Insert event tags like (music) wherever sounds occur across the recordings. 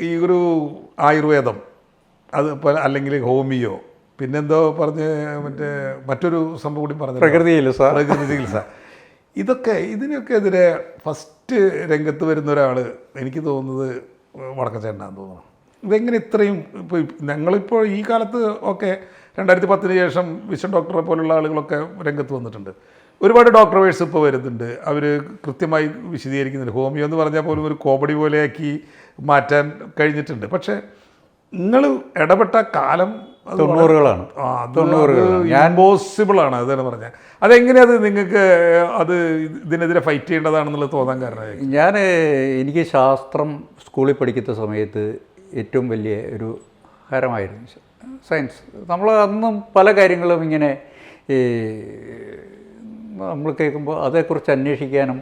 ഈ ഒരു ആയുർവേദം അത് അല്ലെങ്കിൽ ഹോമിയോ പിന്നെന്തോ പറഞ്ഞ് മറ്റേ മറ്റൊരു സംഭവം കൂടി പറഞ്ഞു പ്രകൃതി ചികിത്സ. പ്രകൃതി ചികിത്സ. ഇതൊക്കെ ഇതിനൊക്കെ എതിരെ ഫസ്റ്റ് രംഗത്ത് വരുന്ന ഒരാൾ എനിക്ക് തോന്നുന്നത് വടക്കച്ചേട്ടനാന്ന് തോന്നുന്നു. ഇതെങ്ങനെ ഇത്രയും ഇപ്പോൾ ഞങ്ങളിപ്പോൾ ഈ കാലത്ത് ഒക്കെ രണ്ടായിരത്തി പത്തിന് ശേഷം വിശ്വ ഡോക്ടറെ പോലുള്ള ആളുകളൊക്കെ രംഗത്ത് വന്നിട്ടുണ്ട്. ഒരുപാട് ഡോക്ടർവേഴ്സ് ഇപ്പോൾ വരുന്നുണ്ട്. അവർ കൃത്യമായി വിശദീകരിക്കുന്നുണ്ട്. ഹോമിയോ എന്ന് പറഞ്ഞാൽ പോലും ഒരു കോമഡി പോലെയാക്കി മാറ്റാൻ കഴിഞ്ഞിട്ടുണ്ട്. പക്ഷേ നിങ്ങൾ ഇടപെട്ട കാലം തൊണ്ണൂറുകളാണ്. ആ, അത് ഇമ്പോസിബിൾ ആണ് അതാണ് പറഞ്ഞത് അതെങ്ങനെയാ അത് നിങ്ങൾക്ക് അത് ഇതിനെതിരെ ഫൈറ്റ് ചെയ്യേണ്ടതാണെന്നുള്ളത് തോന്നാൻ കാരണം ഞാൻ എനിക്ക് ശാസ്ത്രം സ്കൂളിൽ പഠിക്കുന്ന സമയത്ത് ഏറ്റവും വലിയ ഒരു ഹരമായിരുന്നു സയൻസ്. നമ്മൾ അന്നും പല കാര്യങ്ങളും ഇങ്ങനെ ഈ നമ്മൾ കേൾക്കുമ്പോൾ അതേക്കുറിച്ച് അന്വേഷിക്കാനും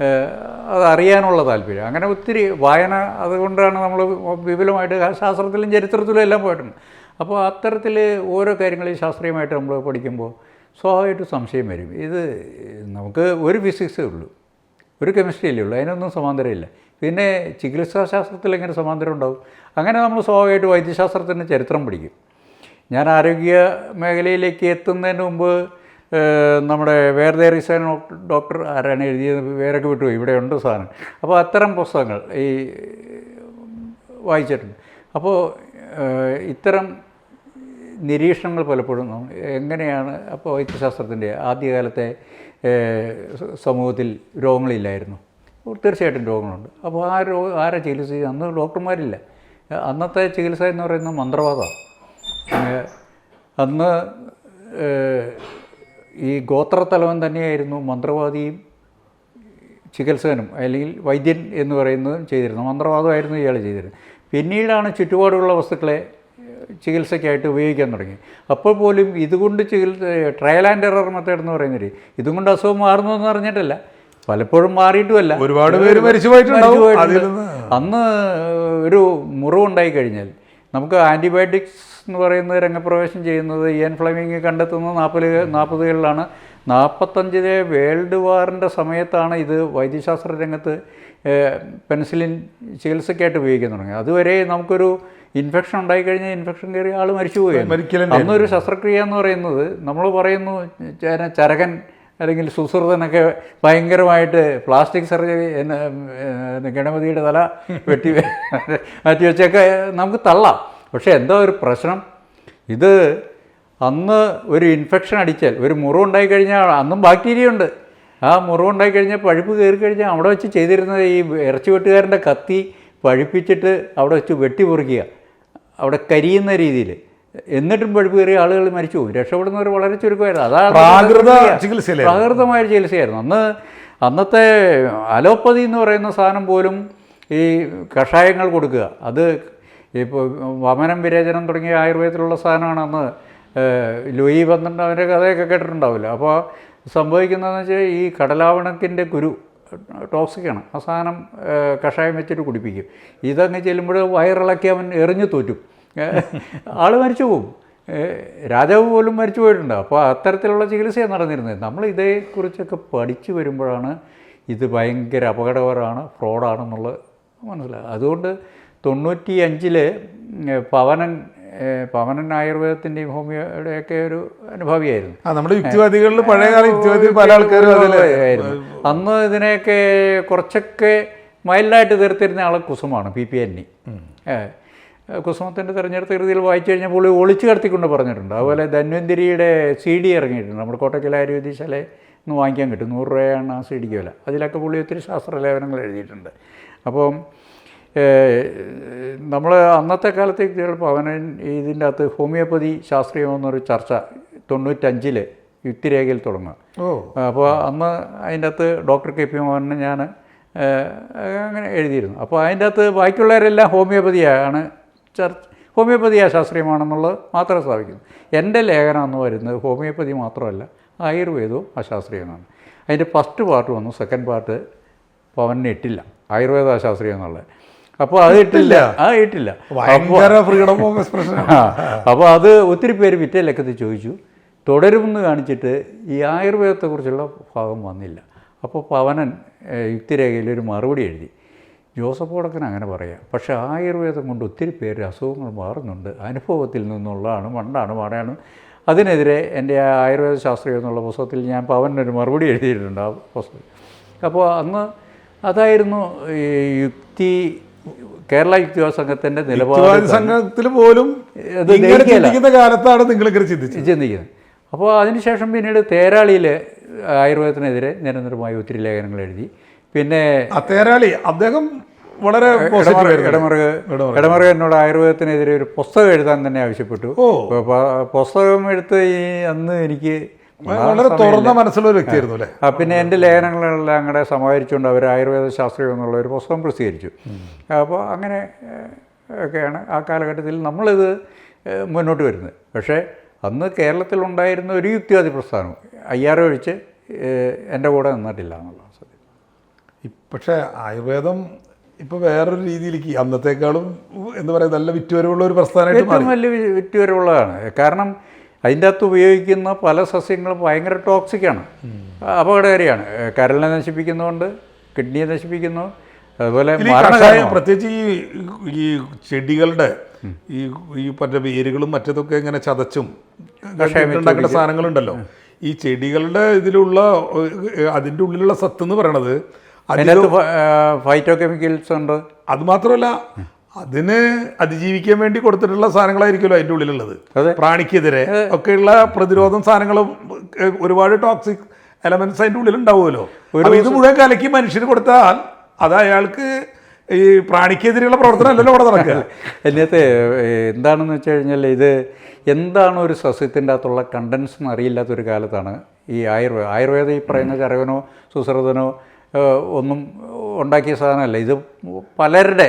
ഏഹ്, അത് അറിയാനുള്ള താല്പര്യം. അങ്ങനെ ഒത്തിരി വായന അതുകൊണ്ടാണ് നമ്മൾ വിപുലമായിട്ട് ശാസ്ത്രത്തിലും ചരിത്രത്തിലും എല്ലാം പോയിട്ടുണ്ട്. അപ്പോൾ അത്തരത്തിൽ ഓരോ കാര്യങ്ങളും ശാസ്ത്രീയമായിട്ട് നമ്മൾ പഠിക്കുമ്പോൾ സ്വാഭാവികമായിട്ട് സംശയം വരും. ഇത് നമുക്ക് ഒരു ഫിസിക്സേ ഉള്ളൂ. ഒരു കെമിസ്ട്രി അല്ലേ ഉള്ളൂ. അതിനൊന്നും സമാന്തരമില്ല. പിന്നെ ചികിത്സാശാസ്ത്രത്തിൽ എങ്ങനെ സമാന്തരം ഉണ്ടാവും? അങ്ങനെ നമ്മൾ സ്വാഭാവികമായിട്ട് വൈദ്യശാസ്ത്രത്തിന്റെ ചരിത്രം പഠിക്കും. ഞാൻ ആരോഗ്യ മേഖലയിലേക്ക് എത്തുന്നതിന് മുമ്പ് നമ്മുടെ വേറെ റിസൈൻ ഡോക്ടർ ആരാണ് എഴുതിയത്? വേറൊക്കെ വിട്ടുപോയി. ഇവിടെ ഉണ്ട് സാധനം. അപ്പോൾ അത്തരം പുസ്തകങ്ങൾ ഈ വായിച്ചിട്ടുണ്ട്. അപ്പോൾ ഇത്തരം നിരീക്ഷണങ്ങൾ പലപ്പോഴും എങ്ങനെയാണ് അപ്പോൾ വൈദ്യശാസ്ത്രത്തിന്റെ ആദ്യകാലത്തെ സമൂഹത്തിൽ രോഗങ്ങളില്ലായിരുന്നു? തീർച്ചയായിട്ടും രോഗങ്ങളുണ്ട്. അപ്പോൾ ആ രോഗ ആരെ ചികിത്സ ചെയ്യുക അന്ന് ഡോക്ടർമാരില്ല. അന്നത്തെ ചികിത്സ എന്ന് പറയുന്നത് മന്ത്രവാദമാണ്. അന്ന് ഈ ഗോത്രത്തലവൻ തന്നെയായിരുന്നു മന്ത്രവാദിയും ചികിത്സകനും അല്ലെങ്കിൽ വൈദ്യൻ എന്ന് പറയുന്നതും ചെയ്തിരുന്നു മന്ത്രവാദമായിരുന്നു ഇയാൾ ചെയ്തിരുന്നത് പിന്നീടാണ് ചുറ്റുപാടുള്ള വസ്തുക്കളെ ചികിത്സയ്ക്കായിട്ട് ഉപയോഗിക്കാൻ തുടങ്ങി. അപ്പോൾ പോലും ഇതുകൊണ്ട് ചികിത്സ ട്രയൽ ആൻഡ് എറർ മെത്തേഡ് എന്ന് പറയുന്നത് ഇതുകൊണ്ട് അസുഖം മാറുന്നു എന്ന് പറഞ്ഞിട്ടല്ല പലപ്പോഴും മാറിയിട്ടുമല്ല. ഒരുപാട് പേര് മരിച്ചു. പോയിട്ടുണ്ട്. അന്ന് ഒരു മുറിവുണ്ടായി കഴിഞ്ഞാൽ നമുക്ക് ആന്റിബയോട്ടിക്സ് എന്ന് പറയുന്നത് രംഗപ്രവേശം ചെയ്യുന്നത് ഇയൻ ഫ്ലെമിങ് കണ്ടെത്തുന്നത് നാൽപ്പത് നാൽപ്പതുകളിലാണ്. നാൽപ്പത്തഞ്ചിലെ വേൾഡ് വാറിന്റെ സമയത്താണ് ഇത് വൈദ്യശാസ്ത്ര രംഗത്ത് പെൻസിലിൻ ചികിത്സയ്ക്കായിട്ട് ഉപയോഗിക്കാൻ തുടങ്ങി അതുവരെ നമുക്കൊരു ഇൻഫെക്ഷൻ ഉണ്ടായിക്കഴിഞ്ഞാൽ ഇൻഫെക്ഷൻ കയറി ആൾ മരിച്ചു പോവുകയാണ് അന്നൊരു ശസ്ത്രക്രിയ എന്ന് പറയുന്നത് നമ്മൾ പറയുന്നു ചരകൻ അല്ലെങ്കിൽ സുസൃതനൊക്കെ ഭയങ്കരമായിട്ട് പ്ലാസ്റ്റിക് സർജറി ഗണപതിയുടെ തല വെട്ടി മാറ്റി വെച്ചൊക്കെ നമുക്ക് തള്ളാം. പക്ഷേ എന്താ ഒരു പ്രശ്നം? ഇത് അന്ന് ഒരു ഇൻഫെക്ഷൻ അടിച്ചാൽ ഒരു മുറിവുണ്ടായി കഴിഞ്ഞാൽ അന്നും ബാക്ടീരിയ ഉണ്ട്. ആ മുറിവുണ്ടായി കഴിഞ്ഞാൽ പഴുപ്പ് കയറി കഴിഞ്ഞാൽ അവിടെ വെച്ച് ചെയ്തിരുന്നത് ഈ ഇറച്ചി വെട്ടുകാരന്റെ കത്തി പഴുപ്പിച്ചിട്ട് അവിടെ വെച്ച് വെട്ടി മുറിക്കുക അവിടെ കരിയുന്ന രീതിയിൽ. എന്നിട്ടും പഴുപ്പ് കയറിയ ആളുകൾ മരിച്ചു പോകും രക്ഷപ്പെടുന്നവർ വളരെ ചുരുക്കമായിരുന്നു. അതാണ് പ്രാകൃത. പ്രാകൃതമായ ചികിത്സയായിരുന്നു. അന്ന് അന്നത്തെ അലോപ്പതി എന്ന് പറയുന്ന സാധനം പോലും ഈ കഷായങ്ങൾ കൊടുക്കുക അത് ഇപ്പോൾ വമനം വിരേചനം തുടങ്ങിയ ആയുർവേദത്തിലുള്ള സാധനമാണ് അന്ന് ലൂയി പന്ത്രണ്ട് അവന്റെ കഥയൊക്കെ കേട്ടിട്ടുണ്ടാവില്ല? അപ്പോൾ സംഭവിക്കുന്നതെന്ന് വെച്ചാൽ ഈ കടലാവണക്കിന്റെ കുരു ടോക്സിക്കാണ്. ആ സാധനം കഷായം വെച്ചിട്ട് കുടിപ്പിക്കും. ഇതങ്ങ് ചെല്ലുമ്പോൾ വയറിളക്കി അവൻ എറിഞ്ഞു തോറ്റും. ആൾ മരിച്ചു പോകും രാജാവ് പോലും മരിച്ചു പോയിട്ടുണ്ട്. അപ്പോൾ അത്തരത്തിലുള്ള ചികിത്സയാണ് നടന്നിരുന്നത്. നമ്മൾ ഇതേക്കുറിച്ചൊക്കെ പഠിച്ചു വരുമ്പോഴാണ് ഇത് ഭയങ്കര അപകടകരമാണ് ഫ്രോഡാണെന്നുള്ളത് മനസ്സിലാകും അതുകൊണ്ട് തൊണ്ണൂറ്റി അഞ്ചിൽ പവനൻ പവനൻ ആയുർവേദത്തിന്റെയും ഹോമിയോയുടെയൊക്കെ ഒരു അനുഭവിയായിരുന്നു. നമ്മുടെ യുക്തിവാദികളിൽ പഴയകാല യുക്തിവാദി പല ആൾക്കാരും അന്ന് ഇതിനെയൊക്കെ കുറച്ചൊക്കെ മൈൽഡായിട്ട് തീർത്തിരുന്ന ആൾ കുസുമാണ് പി പി എന്നി കുസുമത്തിന്റെ തിരഞ്ഞെടുത്ത കൃതിയിൽ വായിച്ചു കഴിഞ്ഞാൽ പുള്ളി ഒളിച്ചു കടത്തിക്കൊണ്ട് പറഞ്ഞിട്ടുണ്ട്. അതുപോലെ ധന്വന്തിരിയുടെ സി ഡി ഇറങ്ങിയിട്ടുണ്ട്. നമ്മുടെ കോട്ടക്കൽ ആയുർവേദിശാലെ നിന്ന് വാങ്ങിക്കാൻ കിട്ടും. നൂറ് രൂപയാണ് ആ സി ഡിക്ക് വില. അതിലൊക്കെ പുള്ളി ഒത്തിരി ശാസ്ത്രലേഖനങ്ങൾ എഴുതിയിട്ടുണ്ട്. അപ്പം നമ്മൾ അന്നത്തെ കാലത്ത് ചിലപ്പോൾ അവൻ ഇതിന്റെ അകത്ത് ഹോമിയോപ്പതി ശാസ്ത്രീയമെന്നൊരു ചർച്ച തൊണ്ണൂറ്റഞ്ചിൽ യുക്തിരേഖയിൽ തുടങ്ങുക. ഓ. അപ്പോൾ അന്ന് അതിന്റെ അകത്ത് ഡോക്ടർ കെ പി മോഹനെ ഞാൻ അങ്ങനെ എഴുതിയിരുന്നു. അപ്പോൾ അതിന്റെ അകത്ത് ബാക്കിയുള്ളവരെല്ലാം ഹോമിയോപ്പതിയാണ് ചർച്ച ഹോമിയോപ്പതിയാ ശാസ്ത്രീയമാണെന്നുള്ളത് മാത്രമേ സ്ഥാപിക്കുന്നു എന്റെ ലേഖനം എന്ന് വരുന്നത് ഹോമിയോപ്പതി മാത്രമല്ല ആയുർവേദവും അശാസ്ത്രീയമാണ്. അതിന്റെ ഫസ്റ്റ് പാർട്ട് വന്നു സെക്കൻഡ് പാർട്ട് പവനെ ഇട്ടില്ല ആയുർവേദ അശാസ്ത്രീയം എന്നുള്ളത്. അപ്പോൾ അത് ഇട്ടില്ല. ആ ഇട്ടില്ല. ഭയങ്കര ഫ്രീഡം ഓഫ് എക്സ്പ്രഷൻ അപ്പോൾ അത് ഒത്തിരി പേര് വിറ്റേ ലക്കത്തിൽ ചോദിച്ചു. തുടരുമെന്ന് കാണിച്ചിട്ട് ഈ ആയുർവേദത്തെക്കുറിച്ചുള്ള ഭാഗം വന്നില്ല. അപ്പോൾ പവനൻ യുക്തിരേഖയിൽ ഒരു മറുപടി എഴുതി. ജോസഫ് ഓടക്കൻ അങ്ങനെ പറയാം. പക്ഷേ ആയുർവേദം കൊണ്ട് ഒത്തിരി പേര് അസുഖങ്ങൾ മാറുന്നുണ്ട്. അനുഭവത്തിൽ നിന്നുള്ളതാണ് മണ്ടാണ് പാടാണ് അതിനെതിരെ എന്റെ ആ ആയുർവേദ ശാസ്ത്രീയം എന്നുള്ള പുസ്തകത്തിൽ ഞാൻ പവനൊരു മറുപടി എഴുതിയിട്ടുണ്ട് ആ പുസ്തകം അപ്പോൾ അന്ന് അതായിരുന്നു ഈ യുക്തി കേരള യുക്തിവാദ സംഘത്തിന്റെ നിലപാട് സംഘത്തിൽ പോലും ചിന്തിക്കുന്ന കാലത്താണ് നിങ്ങൾ ചിന്തിച്ചത്. ചിന്തിക്കുന്നത്. അപ്പോൾ അതിനുശേഷം പിന്നീട് തേരാളിയിൽ ആയുർവേദത്തിനെതിരെ നിരന്തരമായി ഒത്തിരി ലേഖനങ്ങൾ എഴുതി. പിന്നെ തേരാളി അദ്ദേഹം വളരെ. ഇടമറുക ഇടമറുക. എന്നോട് ആയുർവേദത്തിനെതിരെ ഒരു പുസ്തകം എഴുതാൻ തന്നെ ആവശ്യപ്പെട്ടു. പുസ്തകം എടുത്ത് ഈ അന്ന് എനിക്ക് വളരെ തുറന്ന മനസ്സുള്ള ഒരു വ്യക്തിയായിരുന്നു അല്ലേ? ആ, പിന്നെ എന്റെ ലേഖനങ്ങളെല്ലാം കൂടെ സമാഹരിച്ചുകൊണ്ട് അവർ ആയുർവേദ ശാസ്ത്രീയം എന്നുള്ള ഒരു പുസ്തകം പ്രസിദ്ധീകരിച്ചു. അപ്പോൾ അങ്ങനെ ഒക്കെയാണ് ആ കാലഘട്ടത്തിൽ നമ്മളിത് മുന്നോട്ട് വരുന്നത്. പക്ഷേ അന്ന് കേരളത്തിലുണ്ടായിരുന്ന ഒരു യുക്തിവാദി പ്രസ്ഥാനം അയ്യാറ് ഒഴിച്ച് എന്റെ കൂടെ നിന്നിട്ടില്ല എന്നുള്ള സത്യം. പക്ഷേ ആയുർവേദം ഇപ്പോൾ വേറൊരു രീതിയിലേക്ക് അന്നത്തെക്കാളും എന്ന് പറയുന്നത് നല്ല വിറ്റുവരവുള്ള ഒരു പ്രസ്ഥാനമായിട്ട് ഏറ്റവും വലിയ വിറ്റുവരവുള്ളതാണ്. കാരണം അതിന്റെ അകത്ത് ഉപയോഗിക്കുന്ന പല സസ്യങ്ങളും ഭയങ്കര ടോക്സിക്കാണ് അപകടകാരിയാണ്. കരളിനെ നശിപ്പിക്കുന്നതുകൊണ്ട് കിഡ്നിയെ നശിപ്പിക്കുന്നു. അതുപോലെ പ്രത്യേകിച്ച് ഈ ഈ ചെടികളുടെ ഈ ഈ പറ്റ വേരുകളും മറ്റതൊക്കെ ഇങ്ങനെ ചതച്ചും ഉണ്ടാക്കുന്ന സാധനങ്ങളുണ്ടല്ലോ. ഈ ചെടികളുടെ ഇതിലുള്ള അതിന്റെ ഉള്ളിലുള്ള സത്ത് എന്ന് പറയണത് അത് അതിനകത്ത് ഫൈറ്റോ കെമിക്കൽസ് ഉണ്ട്. അത് മാത്രമല്ല അതിന് അതിജീവിക്കാൻ വേണ്ടി കൊടുത്തിട്ടുള്ള സാധനങ്ങളായിരിക്കുമല്ലോ അതിന്റെ ഉള്ളിലുള്ളത്. പ്രാണിക്കെതിരെ ഒക്കെയുള്ള പ്രതിരോധം സാധനങ്ങളും ഒരുപാട് ടോക്സിക് എലമെന്റ്സ് അതിന്റെ ഉള്ളിൽ ഉണ്ടാവുമല്ലോ ഇത് മുഴുവൻ കലക്കി മനുഷ്യന് കൊടുത്താൽ അത് അയാൾക്ക് ഈ പ്രാണിക്കെതിരെയുള്ള പ്രവർത്തനം അല്ലല്ലോ അവിടെ നടക്കുക. (laughs) അതിനകത്ത് എന്താണെന്ന് വെച്ച് കഴിഞ്ഞാൽ ഇത് എന്താണ് ഒരു സസ്യത്തിന്റെ അകത്തുള്ള കണ്ടൻസ് എന്ന് അറിയില്ലാത്തൊരു കാലത്താണ് ഈ ആയുർവേദം ആയുർവേദം ഈ പറയുന്ന ചരകനോ സുശ്രുതനോ ഒന്നും ഉണ്ടാക്കിയ സാധനമല്ല. ഇത് പലരുടെ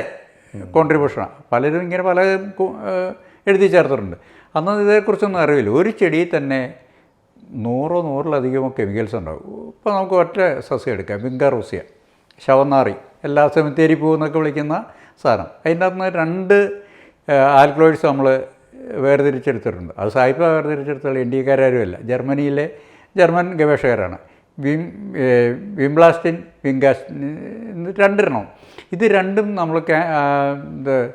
കോൺട്രിബ്യൂഷനാണ്. പലരും ഇങ്ങനെ പല എഴുതി ചേർത്തിട്ടുണ്ട്. അന്ന് ഇതേക്കുറിച്ചൊന്നും അറിവില്ല. ഒരു ചെടിയിൽ തന്നെ നൂറോ നൂറിലധികമോ കെമിക്കൽസ് ഉണ്ടാവും. ഇപ്പോൾ നമുക്ക് ഒറ്റ സസ്യം എടുക്കാം. വിങ്കാറൂസിയ ശവനാറി എല്ലാ സെമിത്തേരി പൂവെന്നൊക്കെ വിളിക്കുന്ന സാധനം. അതിന്റെ അകത്ത് രണ്ട് ആൽക്ലോയിഡ്സ് നമ്മൾ വേർതിരിച്ചെടുത്തിട്ടുണ്ട്. അത് സായിപ്പ വേർതിരിച്ചെടുത്തുള്ള ഇന്ത്യക്കാരും ജർമ്മനിയിലെ ജർമ്മൻ ഗവേഷകരാണ്. വിം വിംബ്ലാസ്റ്റിൻ വിങ്കാസ്റ്റിൻ രണ്ടെണ്ണം. ഇത് രണ്ടും നമ്മൾ ഇത്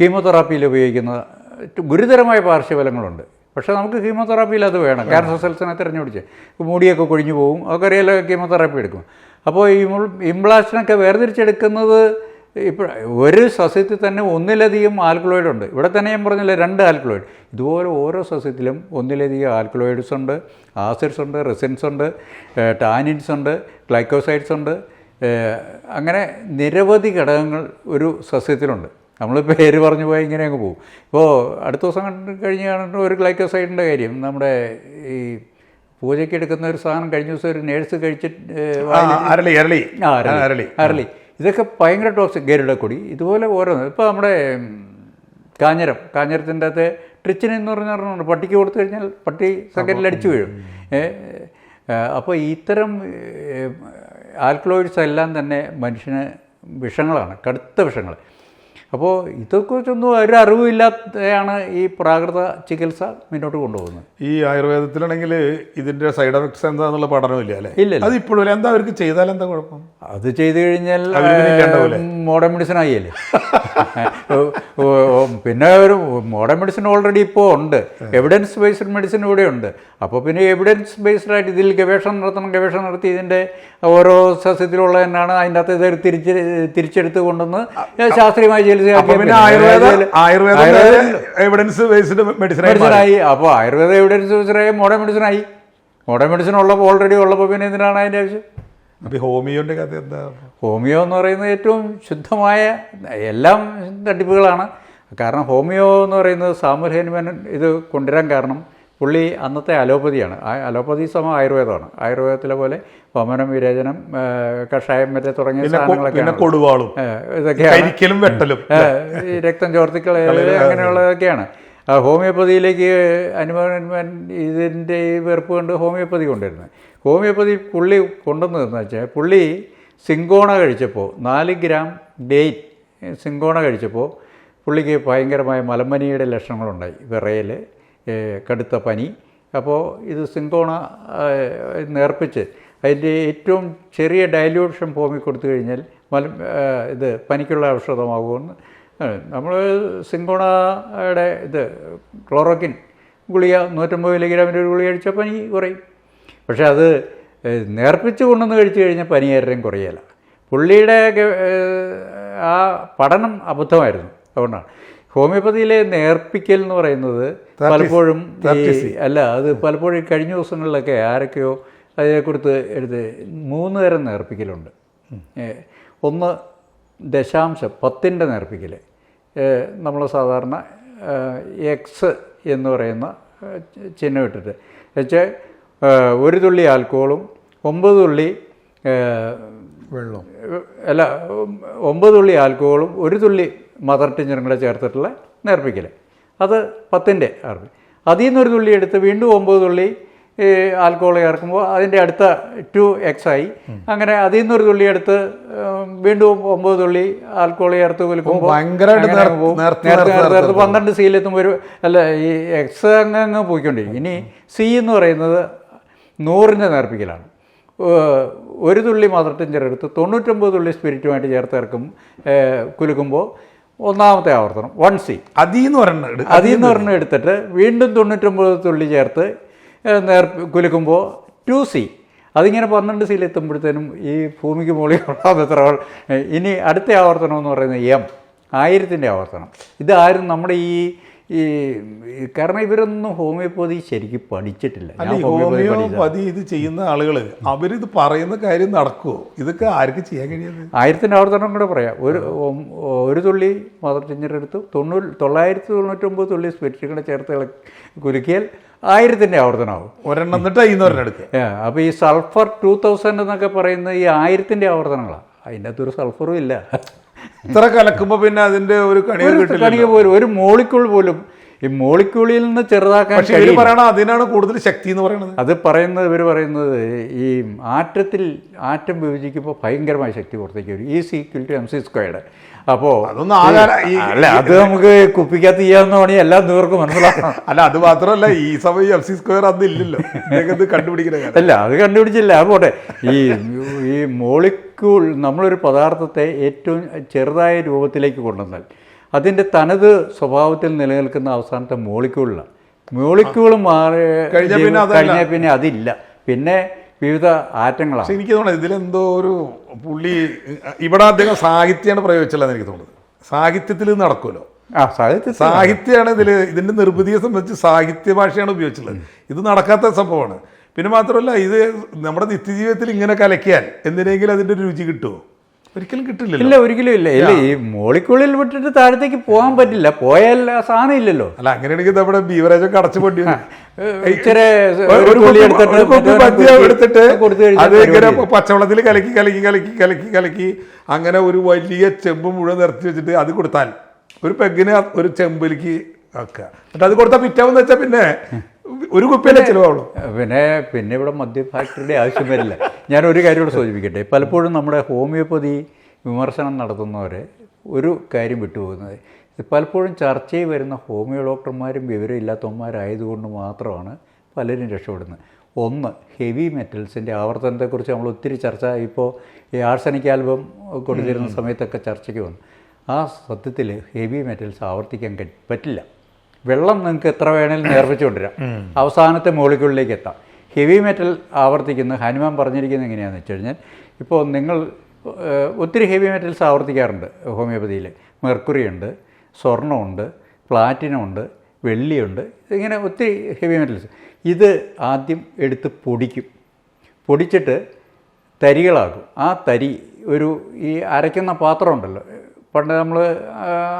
കീമോതെറാപ്പിയിൽ ഉപയോഗിക്കുന്ന ഗുരുതരമായ പാർശ്വഫലങ്ങളുണ്ട്. പക്ഷേ നമുക്ക് കീമോതെറാപ്പിയിൽ അത് വേണം. ക്യാൻസർ സെൽസിനെ തിരഞ്ഞുപിടിച്ച്. മുടിയൊക്കെ കൊഴിഞ്ഞു പോകും. അതൊക്കെ അറിയാലോ കീമോതെറാപ്പി എടുക്കും. അപ്പോൾ ഈ ഇംപ്ലാസ്റ്റിനൊക്കെ വേർതിരിച്ചെടുക്കുന്നത് ഇപ്പോൾ ഒരു സസ്യത്തിൽ തന്നെ ഒന്നിലധികം ആൽക്കലോയിഡ് ഉണ്ട്. ഇവിടെ തന്നെ ഞാൻ പറഞ്ഞില്ല രണ്ട് ആൽക്കലോയിഡ്. ഇതുപോലെ ഓരോ സസ്യത്തിലും ഒന്നിലധികം ആൽക്കലോയിഡ്സ് ഉണ്ട്. ആസിഡ്സ് ഉണ്ട് റെസിൻസ് ഉണ്ട് ടാനിൻസ് ഉണ്ട് ഗ്ലൈക്കോസൈഡ്സ് ഉണ്ട്. അങ്ങനെ നിരവധി ഘടകങ്ങൾ ഒരു സസ്യത്തിലുണ്ട്. നമ്മൾ പേര് പറഞ്ഞു പോയാൽ ഇങ്ങനെ അങ്ങ് പോകും. ഇപ്പോൾ അടുത്ത ദിവസം കണ്ട് കഴിഞ്ഞ് കാണുന്ന ഒരു ഗ്ലൈക്കോസൈഡിന്റെ കാര്യം നമ്മുടെ ഈ പൂജയ്ക്ക് എടുക്കുന്ന ഒരു സാധനം കഴിഞ്ഞ ദിവസം ഒരു നേഴ്സ് കഴിച്ചിട്ട് അരളി അരളി. അരളി. അരളി. ഇതൊക്കെ ഭയങ്കര ടോക്സിക്. ഗരുഡക്കൊടി ഇതുപോലെ ഓരോന്ന് ഇപ്പോൾ നമ്മുടെ കാഞ്ഞരം കാഞ്ഞിരം കാഞ്ഞിരത്തിന്റെ അകത്ത് ട്രിച്ചിൻ എന്ന് പറഞ്ഞ ഒരെണ്ണമുണ്ട് പട്ടിക്ക് കൊടുത്തു കഴിഞ്ഞാൽ പട്ടി സെക്കൻഡിൽ അടിച്ചു വീഴും. അപ്പോൾ ഇത്തരം ആൽക്കലോയിഡ്സ് എല്ലാം തന്നെ മനുഷ്യന് വിഷങ്ങളാണ് കടുത്ത വിഷങ്ങൾ അപ്പോൾ ഇതേക്കുറിച്ചൊന്നും ഒരു അറിവില്ലാതെയാണ് ഈ പ്രാകൃത ചികിത്സ മുന്നോട്ട് കൊണ്ടുപോകുന്നത്. ഈ ആയുർവേദത്തിലാണെങ്കിൽ ഇതിന്റെ സൈഡ് എഫക്ട്സ് എന്താണെന്നുള്ള പഠനമില്ല അല്ലേ? ഇല്ല. അത് ഇപ്പോഴും എന്താ അവർക്ക് ചെയ്താൽ എന്താ കുഴപ്പം? അത് ചെയ്തു കഴിഞ്ഞാൽ? മോഡേൺ മെഡിസിൻ ആയില്ലേ? പിന്നെ ഒരു മോഡേൺ മെഡിസിൻ ഓൾറെഡി ഇപ്പോൾ ഉണ്ട്. എവിഡൻസ് ബേസ്ഡ് മെഡിസിൻ ഇവിടെ ഉണ്ട്. അപ്പോൾ പിന്നെ എവിഡൻസ് ബേസ്ഡ് ആയിട്ട് ഇതിൽ ഗവേഷണം നടത്തണം ഗവേഷണം നടത്തി ഇതിന്റെ ഓരോ സസ്യത്തിലുള്ള തന്നെയാണ് അതിന്റെ അകത്ത് ഇത് തിരിച്ച് തിരിച്ചെടുത്ത് കൊണ്ടുവന്ന് ശാസ്ത്രീയമായ പിന്നെ ആയുർവേദ ആയുർവേദ എവിഡൻസ് ബേസ്ഡ് മെഡിസിനായി അപ്പോൾ ആയുർവേദ എവിഡൻസ് ബേസ്ഡായി മോഡേൺ മെഡിസിനായി മോഡേൺ മെഡിസിൻ ഉള്ളപ്പോൾ ഓൾറെഡി ഉള്ളപ്പോൾ പിന്നെ എന്തിനാണ് അതിന്റെ ആവശ്യം? ഹോമിയോന്റെ കഥ എന്താ? ഹോമിയോ എന്ന് പറയുന്നത് ഏറ്റവും ശുദ്ധമായ എല്ലാം തട്ടിപ്പുകളാണ്. കാരണം ഹോമിയോ എന്ന് പറയുന്നത് സാമുൽ ഹനുമാൻ ഇത് കൊണ്ടുവരാൻ കാരണം പുള്ളി അന്നത്തെ അലോപ്പതിയാണ്. ആ അലോപ്പതി സമം ആയുർവേദമാണ്. ആയുർവേദത്തിലെ പോലെ വമനം വിരേചനം കഷായം മറ്റേ തുടങ്ങിയ സാധനങ്ങളൊക്കെ കൊടുവാളും. ഇതൊക്കെയാണ്. വെട്ടലും. രക്തം ചോർത്തിക്കളയൽ അങ്ങനെയുള്ളതൊക്കെയാണ്. ആ, ഹോമിയോപ്പതിയിലേക്ക് അനുമാൻ ഇതിന്റെ ഈ വെറുപ്പ് കൊണ്ട് ഹോമിയോപ്പതി കൊണ്ടുവരുന്നത്. ഹോമിയോപ്പതി പുള്ളി കൊണ്ടുവന്നതെന്ന് വെച്ചാൽ പുള്ളി സിങ്കോണ കഴിച്ചപ്പോൾ നാല് ഗ്രാം ഡേറ്റ് സിങ്കോണ കഴിച്ചപ്പോൾ പുള്ളിക്ക് ഭയങ്കരമായ മലമ്പനിയുടെ ലക്ഷണങ്ങളുണ്ടായി വിറയൽ കടുത്ത പനി. അപ്പോൾ ഇത് സിങ്കോണ നേർപ്പിച്ച് അതിന്റെ ഏറ്റവും ചെറിയ ഡയല്യൂഷൻ ഫോമിൽ കൊടുത്തു കഴിഞ്ഞാൽ മല ഇത് പനിക്കുള്ള ഔഷധമാകുമെന്ന് നമ്മൾ സിങ്കോണയുടെ ഇത് ക്ലോറോക്കിൻ ഗുളിക നൂറ്റമ്പത് മില്ലിഗ്രാമിന്റെ ഒരു ഗുളിക കഴിച്ചാൽ പനി കുറയും. പക്ഷേ അത് നേർപ്പിച്ച് കൊണ്ടുവന്ന് കഴിച്ചു കഴിഞ്ഞാൽ പനി ആരുടെയും കുറയല പുള്ളിയുടെ ആ പഠനം അബദ്ധമായിരുന്നു. അതുകൊണ്ടാണ്. ഹോമിയോപ്പതിയിലെ നേർപ്പിക്കൽ എന്ന് പറയുന്നത് പലപ്പോഴും അല്ല അത് പലപ്പോഴും കഴിഞ്ഞ ദിവസങ്ങളിലൊക്കെ ആരൊക്കെയോ അതിനെക്കുറിച്ച് എടുത്ത് മൂന്ന് തരം നേർപ്പിക്കലുണ്ട്. ഒന്ന് ദശാംശം പത്തിന്റെ നേർപ്പിക്കൽ. നമ്മൾ സാധാരണ എക്സ് എന്ന് പറയുന്ന ചിഹ്നം ഇട്ടിട്ട്. വെച്ചാൽ ഒരു തുള്ളി ആൽക്കോളും ഒമ്പത് തുള്ളി വെള്ളം അല്ല ഒമ്പത് തുള്ളി ആൽക്കോളും ഒരു തുള്ളി മദർ ടീച്ചറും കൂടെ ചേർത്തിട്ടുള്ള നേർപ്പിക്കൽ അത് പത്തിന്റെ ആർപ്പി. അതിൽ നിന്നൊരു തുള്ളി എടുത്ത് വീണ്ടും ഒമ്പത് തുള്ളി ആൽക്കഹോൾ ചേർക്കുമ്പോൾ അതിന്റെ അടുത്ത ടു എക്സ് ആയി. അങ്ങനെ അതിൽ നിന്നൊരു തുള്ളി എടുത്ത് വീണ്ടും ഒമ്പത് തുള്ളി ആൽക്കഹോൾ ചേർത്ത് കുലുക്കുമ്പോൾ പന്ത്രണ്ട് സിയിലെത്തുമ്പോൾ ഒരു അല്ല ഈ എക്സ് അങ്ങ് അങ്ങ് പോയിക്കൊണ്ടിരിക്കും. ഇനി സി എന്ന് പറയുന്നത് നൂറിന്റെ നേർപ്പിക്കലാണ്. ഒരു തുള്ളി മദർ ടിഞ്ചർ എടുത്ത് തൊണ്ണൂറ്റൊമ്പത് തുള്ളി സ്പിരിറ്റുമായിട്ട് ചേർത്ത് ഇറക്കും കുലുക്കുമ്പോൾ ഒന്നാമത്തെ ആവർത്തനം വൺ സി അതിന്ന് ഒരെണ്ണം അതിന്ന് പറഞ്ഞ് എടുത്തിട്ട് വീണ്ടും തൊണ്ണൂറ്റൊമ്പത് തുള്ളി ചേർത്ത് നേർ കുലുക്കുമ്പോൾ ടു സി അതിങ്ങനെ പന്ത്രണ്ട് സിയിൽ എത്തുമ്പോഴത്തേനും ഈ ഭൂമിക്ക് മുകളിൽ കൊള്ളാമെത്ര ഇനി അടുത്ത ആവർത്തനം എന്ന് പറയുന്നത് എം ആയിരത്തിന്റെ ആവർത്തനം. ഇതാരും നമ്മുടെ ഈ ഈ കാരണം ഇവരൊന്നും ഹോമിയോപ്പതി ശരിക്കും പഠിച്ചിട്ടില്ല. ഹോമിയോപ്പതി ഇത് ചെയ്യുന്ന ആളുകൾ അവരിത് പറയുന്ന കാര്യം നടക്കുമോ ഇതൊക്കെ ആർക്ക് ചെയ്യാൻ കഴിയുന്നത്? ആയിരത്തിന്റെ ആവർത്തനം കൂടെ പറയാം. ഒരു ഒരു തുള്ളി മദർ ടിഞ്ചർ എടുത്ത് തൊണ്ണൂറ് തൊള്ളായിരത്തി തൊണ്ണൂറ്റൊമ്പത് തുള്ളി സ്പിരിറ്റ് കൂടെ ചേർത്ത് കുലുക്കിയാൽ ആയിരത്തിന്റെ ആവർത്തനമാവും ഒരെണ്ണം എന്നിട്ട് എടുക്കുക അപ്പോൾ ഈ സൾഫർ ടു തൗസൻഡ് എന്നൊക്കെ പറയുന്നത് ഈ ആയിരത്തിന്റെ ആവർത്തനങ്ങളാണ് അതിന്റെ അകത്തൊരു സൾഫറും ഇല്ല. ഇത്ര കലക്കുമ്പോൾ പിന്നെ അതിന്റെ ഒരു കിട്ടില്ല കണിക പോലും ഒരു മോളിക്കൂൾ പോലും. ഈ മോളിക്കൂളിൽ നിന്ന് ചെറുതാക്കാൻ പക്ഷെ കഴിയില്ല. പറയണ അതിനാണ് കൂടുതൽ ശക്തി എന്ന് പറയുന്നത് അത് പറയുന്നത് ഇവർ പറയുന്നത് ഈ ആറ്റത്തിൽ ആറ്റം വിഭജിക്കുമ്പോൾ ഭയങ്കരമായ ശക്തി പുറത്തേക്ക് വരും. ഈ sequel to M C squared അപ്പോൾ അതൊന്നും ആകാര അല്ല അത് നമുക്ക് കുപ്പിക്കകത്ത് ചെയ്യാവുന്ന പണി എല്ലാം തീർക്കും മനസ്സിലാക്കണം (laughs) അല്ല അത് മാത്രമല്ല ഈ സമയം എം സി സ്ക്വയർ അന്ന് ഇല്ലല്ലോ. ഇത് അല്ല അത് കണ്ടുപിടിച്ചില്ല. അത് പോട്ടെ. ഈ ഈ മോളിക്യൂൾ നമ്മളൊരു പദാർത്ഥത്തെ ഏറ്റവും ചെറുതായ രൂപത്തിലേക്ക് കൊണ്ടുവന്നാൽ അതിന്റെ തനത് സ്വഭാവത്തിൽ നിലനിൽക്കുന്ന അവസാനത്തെ മോളിക്യൂളിലാണ് മോളിക്യൂൾ മാറി കഴിഞ്ഞാൽ പിന്നെ അതല്ല. പിന്നെ അതില്ല. പിന്നെ വിവിധ ആറ്റങ്ങളാണ്. എനിക്ക് തോന്നുന്നത് ഇതിലെന്തോ ഒരു പുള്ളി ഇവിടെ അദ്ദേഹം സാഹിത്യമാണ് പ്രയോഗിച്ചുള്ളത് എനിക്ക് തോന്നുന്നത്. സാഹിത്യത്തിൽ നടക്കുമല്ലോ. ആ സാഹിത്യ സാഹിത്യമാണ് ഇതിൽ ഇതിന്റെ നിർമ്മിതിയെ സംബന്ധിച്ച് സാഹിത്യ ഭാഷയാണ് ഉപയോഗിച്ചുള്ളത്. ഇത് നടക്കാത്ത സംഭവമാണ്. പിന്നെ മാത്രമല്ല ഇത് നമ്മുടെ നിത്യജീവിതത്തിൽ ഇങ്ങനെ കലക്കിയാൽ എന്തിനെങ്കിലും അതിന്റെ ഒരു രുചി കിട്ടുമോ ഒരിക്കലും കിട്ടില്ല ഇല്ല ഒരിക്കലും ഇല്ല. ഇല്ല ഈ മോളിക്കുള്ളിൽ വിട്ടിട്ട് താഴത്തേക്ക് പോകാൻ പറ്റില്ല. പോയാൽ സാധനം ഇല്ലല്ലോ. അല്ല അങ്ങനെയാണെങ്കിൽ നമ്മുടെ ബീവറേജ് ഒക്കെ അടച്ചു പോണ്ടി എടുത്തിട്ട് അത് ഇങ്ങനെ. പച്ചവെള്ളത്തിൽ കലക്കി കലക്കി കലക്കി കലക്കി കലക്കി അങ്ങനെ ഒരു വലിയ ചെമ്പ് മുഴുവൻ നിർത്തി വെച്ചിട്ട് അത് കൊടുത്താൽ ഒരു പെഗിന് ഒരു ചെമ്പിലേക്ക് ആക്കുക. എന്നിട്ട് അത് കൊടുത്താൽ പിറ്റാവെന്ന് വെച്ചാൽ പിന്നെ ഒരു കുപ്പിയിലെ ചിലവാണോ പിന്നെ പിന്നെ ഇവിടെ മദ്യ ഫാക്ടറിയുടെ ആവശ്യം വരില്ല. ഞാൻ ഒരു കാര്യം കൂടെ സൂചിപ്പിക്കട്ടെ. പലപ്പോഴും നമ്മുടെ ഹോമിയോപ്പതി വിമർശനം നടത്തുന്നവരെ ഒരു കാര്യം വിട്ടുപോകുന്നത്. പലപ്പോഴും ചർച്ചയിൽ വരുന്ന ഹോമിയോ ഡോക്ടർമാരും വിവരമില്ലാത്തവന്മാരായതുകൊണ്ട് മാത്രമാണ് പലരും രക്ഷപ്പെടുന്നത്. ഒന്ന് ഹെവി മെറ്റൽസിന്റെ ആവർത്തനത്തെക്കുറിച്ച് നമ്മൾ ഒത്തിരി ചർച്ച ഇപ്പോൾ ഈ ആർസനിക് ആൽബം കൊടുത്തിരുന്ന സമയത്തൊക്കെ ചർച്ചയ്ക്ക് വന്നു. ആ സത്യത്തിൽ ഹെവി മെറ്റൽസ് ആവർത്തിക്കാൻ പറ്റില്ല. വെള്ളം നിങ്ങൾക്ക് എത്ര വേണേലും നേർപ്പിച്ചുകൊണ്ടിരാം അവസാനത്തെ മോളിക്കുള്ളിലേക്ക് എത്താം. ഹെവി മെറ്റൽ ആവർത്തിക്കുന്ന. ഹനുമാൻ പറഞ്ഞിരിക്കുന്നത് എങ്ങനെയാണെന്ന് വെച്ച് കഴിഞ്ഞാൽ ഇപ്പോൾ നിങ്ങൾ ഒത്തിരി ഹെവി മെറ്റൽസ് ആവർത്തിക്കാറുണ്ട് ഹോമിയോപ്പതിയിൽ മെർക്കുറി ഉണ്ട് സ്വർണമുണ്ട് പ്ലാറ്റിനം ഉണ്ട് വെള്ളിയുണ്ട് ഇങ്ങനെ ഒത്തിരി ഹെവി മെറ്റൽസ് ഇത് ആദ്യം എടുത്ത് പൊടിക്കും. പൊടിച്ചിട്ട് തരികളാക്കും. ആ തരി ഒരു ഈ അരയ്ക്കുന്ന പാത്രം ഉണ്ടല്ലോ പണ്ട് നമ്മൾ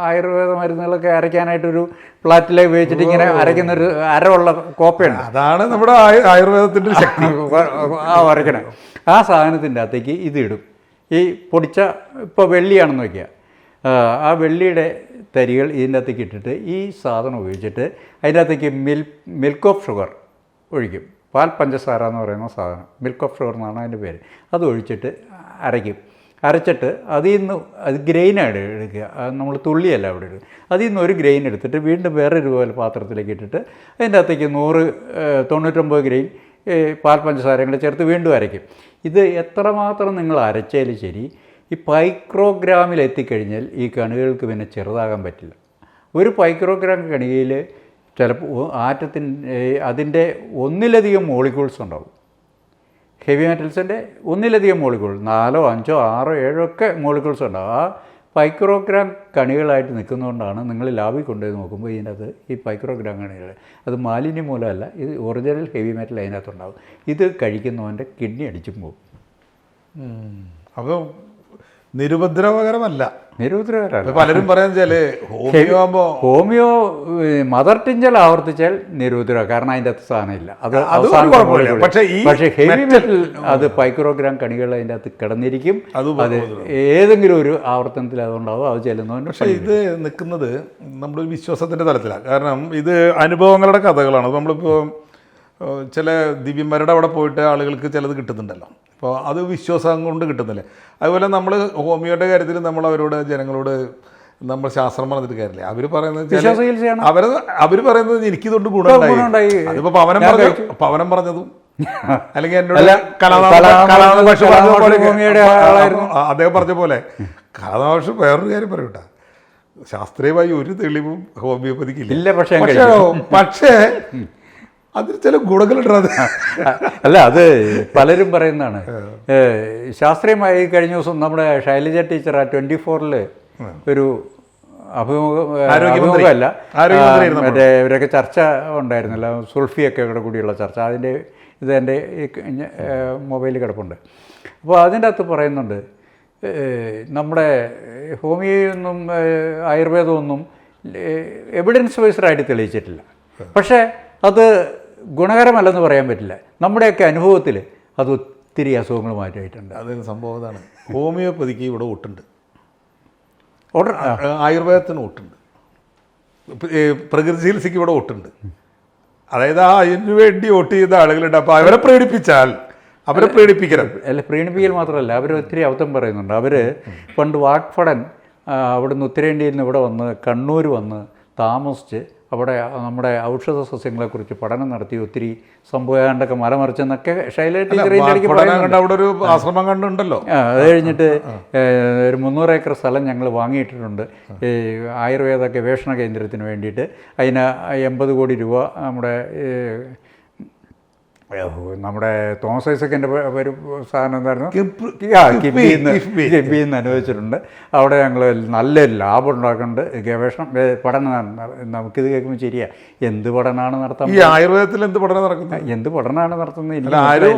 ആയുർവേദ മരുന്നുകളൊക്കെ അരയ്ക്കാനായിട്ടൊരു പ്ലാറ്റിലെ ഉപയോഗിച്ചിട്ട് ഇങ്ങനെ അരയ്ക്കുന്ന ഒരു അരമുള്ള കോപ്പയുണ്ട്. അതാണ് നമ്മുടെ ആയുർവേദത്തിന്റെ ശക്തി. ആ വരയ്ക്കണേ. ആ സാധനത്തിന്റെ അകത്തേക്ക് ഇത് ഇടും. ഈ പൊടിച്ച ഇപ്പോൾ വെള്ളിയാണെന്ന് വയ്ക്കുക ആ വെള്ളിയുടെ തരികൾ ഇതിന്റെ അകത്തേക്ക് ഇട്ടിട്ട് ഈ സാധനം ഉപയോഗിച്ചിട്ട് അതിന്റെ അകത്തേക്ക് മിൽ മിൽക്ക് ഓഫ് ഷുഗർ ഒഴിക്കും. പാൽ പഞ്ചസാര എന്ന് പറയുന്ന സാധനം. മിൽക്ക് ഓഫ് ഷുഗർ എന്നാണ് അതിന്റെ പേര്. അത് ഒഴിച്ചിട്ട് അരയ്ക്കും. അരച്ചിട്ട് അതിൽ നിന്ന് അത് ഗ്രെയിനായിട്ട് എടുക്കുക. നമ്മൾ തുള്ളിയല്ല അവിടെ ഇടുക. അതിൽ നിന്ന് ഒരു ഗ്രെയിൻ എടുത്തിട്ട് വീണ്ടും വേറെ പോലെ പാത്രത്തിലേക്ക് ഇട്ടിട്ട് അതിന്റെ അകത്തേക്ക് നൂറ് തൊണ്ണൂറ്റൊമ്പത് ഗ്രെയിൻ പാൽ പഞ്ചസാരയും ചേർത്ത് വീണ്ടും അരയ്ക്കും. ഇത് എത്രമാത്രം നിങ്ങൾ അരച്ചാലും ശരി ഈ പൈക്രോഗ്രാമിൽ എത്തിക്കഴിഞ്ഞാൽ ഈ കണികൾക്ക് പിന്നെ ചെറുതാകാൻ പറ്റില്ല. ഒരു പൈക്രോഗ്രാം കണികയിൽ ചിലപ്പോൾ ആറ്റത്തിന്റെ അതിന്റെ ഒന്നിലധികം മോളിക്യൂൾസ് ഉണ്ടാവും. ഹെവി മെറ്റൽസിന്റെ ഒന്നിലധികം മോളിക്യൂൾ നാലോ അഞ്ചോ ആറോ ഏഴോ ഒക്കെ മോളിക്യൂൾസ് ഉണ്ടാവും ആ പൈക്രോഗ്രാം കണികളായിട്ട് നിൽക്കുന്നതുകൊണ്ടാണ് നിങ്ങൾ ലാബിൽ കൊണ്ടുപോയി നോക്കുമ്പോൾ ഇതിനകത്ത് ഈ പൈക്രോഗ്രാം കണികൾ. അത് മാലിന്യം മൂലമല്ല ഇത് ഒറിജിനൽ ഹെവി മെറ്റൽ അതിനകത്തുണ്ടാവും. ഇത് കഴിക്കുന്നവന്റെ കിഡ്നി അടിച്ചും പോകും. അപ്പോൾ നിരുപദ്രവകരമല്ല. നിരുപദ്രവരല്ല ഇപ്പൊ പലരും പറയാന്ന് ഹോമിയോ ഹോമിയോ മദർ ടിഞ്ചൽ ആവർത്തിച്ചാൽ നിരുപദ്രവ കാരണം അതിന്റെ അകത്ത് സാധനമില്ല. അത് അവസാനം. പക്ഷേ ഈ പക്ഷേ ഹെവി മെറ്റൽ അത് പൈക്രോഗ്രാം കണികൾ അതിന്റെ അകത്ത് കിടന്നിരിക്കും. അത് ഏതെങ്കിലും ഒരു ആവർത്തനത്തിൽ അതുണ്ടാവും അത് ചെല്ലുന്നവന്റെ പക്ഷേ ഇത് നിൽക്കുന്നത് നമ്മുടെ ഒരു വിശ്വാസത്തിന്റെ തലത്തിലാണ്. കാരണം ഇത് അനുഭവങ്ങളുടെ കഥകളാണ്. നമ്മളിപ്പോൾ ഏഹ്, ചില ദിവ്യന്മാരുടെ അവിടെ പോയിട്ട് ആളുകൾക്ക് ചിലത് കിട്ടുന്നുണ്ടല്ലോ. അപ്പോൾ അത് വിശ്വാസം കൊണ്ട് കിട്ടുന്നില്ലേ? അതുപോലെ നമ്മൾ ഹോമിയോയുടെ കാര്യത്തിൽ നമ്മൾ അവരോട് ജനങ്ങളോട് നമ്മൾ ശാസ്ത്രം പറഞ്ഞിട്ട് കാര്യമില്ല? അവർ പറയുന്നത് അവർ അവർ പറയുന്നത് എനിക്കിതുകൊണ്ട് ഗുണമുണ്ടായി അതിപ്പോൾ പവനം പറഞ്ഞു പവനം പറഞ്ഞതും (laughs) അല്ലെങ്കിൽ എന്നോട് അദ്ദേഹം പറഞ്ഞ പോലെ കലാപക്ഷം വേറൊരു കാര്യം പറയൂട്ടാ ശാസ്ത്രീയമായി ഒരു തെളിവും ഹോമിയോപ്പതിക്ക് ഇല്ല. പക്ഷേ പക്ഷേ അതിന് ചില ഗുണങ്ങളുണ്ട് അല്ല അത് പലരും പറയുന്നതാണ്. ശാസ്ത്രീയമായി കഴിഞ്ഞ ദിവസം നമ്മുടെ ശൈലജ ടീച്ചർ ആ ട്വന്റി ഫോറിൽ ഒരു അഭിമുഖം അല്ല. അഭിമുഖമല്ല മറ്റേ ഇവരൊക്കെ ചർച്ച ഉണ്ടായിരുന്നല്ലോ സുൽഫിയൊക്കെ ഇവിടെ കൂടിയുള്ള ചർച്ച. അതിന്റെ ഇത് എന്റെ ഈ മൊബൈലിൽ കിടപ്പുണ്ട്. അപ്പോൾ അതിന്റെ അകത്ത് പറയുന്നുണ്ട് നമ്മുടെ ഹോമിയോയൊന്നും ആയുർവേദമൊന്നും എവിഡൻസ് ബേസ്ഡായിട്ട് തെളിയിച്ചിട്ടില്ല. പക്ഷേ അത് ഗുണകരമല്ലെന്ന് പറയാൻ പറ്റില്ല. നമ്മുടെയൊക്കെ അനുഭവത്തിൽ അത് ഒത്തിരി അസുഖങ്ങൾ മാറ്റിയിട്ടുണ്ട്. അതൊരു സംഭവം ഇതാണ് ഹോമിയോപ്പതിക്ക് ഇവിടെ ഒട്ടുണ്ട് ആയുർവേദത്തിന് ഒട്ടുണ്ട് പ്രകൃതി ചികിത്സയ്ക്ക് ഇവിടെ ഒട്ടുണ്ട് അതായത് ആ അതിനു വേണ്ടി വോട്ട് ചെയ്ത ആളുകളുണ്ട്. അപ്പോൾ അവരെ പ്രീണിപ്പിച്ചാൽ അവരെ പ്രീണിപ്പിക്കരുത് അല്ല പ്രീണിപ്പിക്കൽ മാത്രമല്ല അവർ ഒത്തിരി അബദ്ധം പറയുന്നുണ്ട്. അവർ പണ്ട് വാക്ഫടൻ ആ, അവിടുന്ന് ഉത്തരേന്ത്യയിൽ നിന്ന് ഇവിടെ വന്ന് കണ്ണൂർ വന്ന് താമസിച്ച് അവിടെ നമ്മുടെ ഔഷധ സസ്യങ്ങളെക്കുറിച്ച് പഠനം നടത്തി ഒത്തിരി സംഭവകാണ്ടൊക്കെ മലമറിച്ചെന്നൊക്കെ ശൈല. അവിടെ ഒരു ആശ്രമം കണ്ടുണ്ടല്ലോ. അത് കഴിഞ്ഞിട്ട് ഒരു മുന്നൂറ് ഏക്കർ സ്ഥലം ഞങ്ങൾ വാങ്ങിയിട്ടിട്ടുണ്ട്. ഈ ആയുർവേദ ഗവേഷണ കേന്ദ്രത്തിന് വേണ്ടിയിട്ട്. അതിന് എൺപത് കോടി രൂപ നമ്മുടെ നമ്മുടെ തോമസ് ഐസക്കിന്റെ ഒരു സാധനം എന്തായിരുന്നു. കിഫ്ബിയിൽ നിന്ന് അനുവദിച്ചിട്ടുണ്ട്. അവിടെ ഞങ്ങൾ നല്ല ലാഭം ഉണ്ടാക്കുന്നുണ്ട്. ഗവേഷണം പഠനമാണ് പഠനം നമുക്കിത് കേൾക്കുമ്പോൾ ശരിയാ. എന്ത് പഠനമാണ് നടത്തുന്നത് ഈ ആയുർവേദത്തിൽ എന്ത് പഠനം നടക്കുന്നത് എന്ത് പഠനമാണ് നടത്തുന്നത്?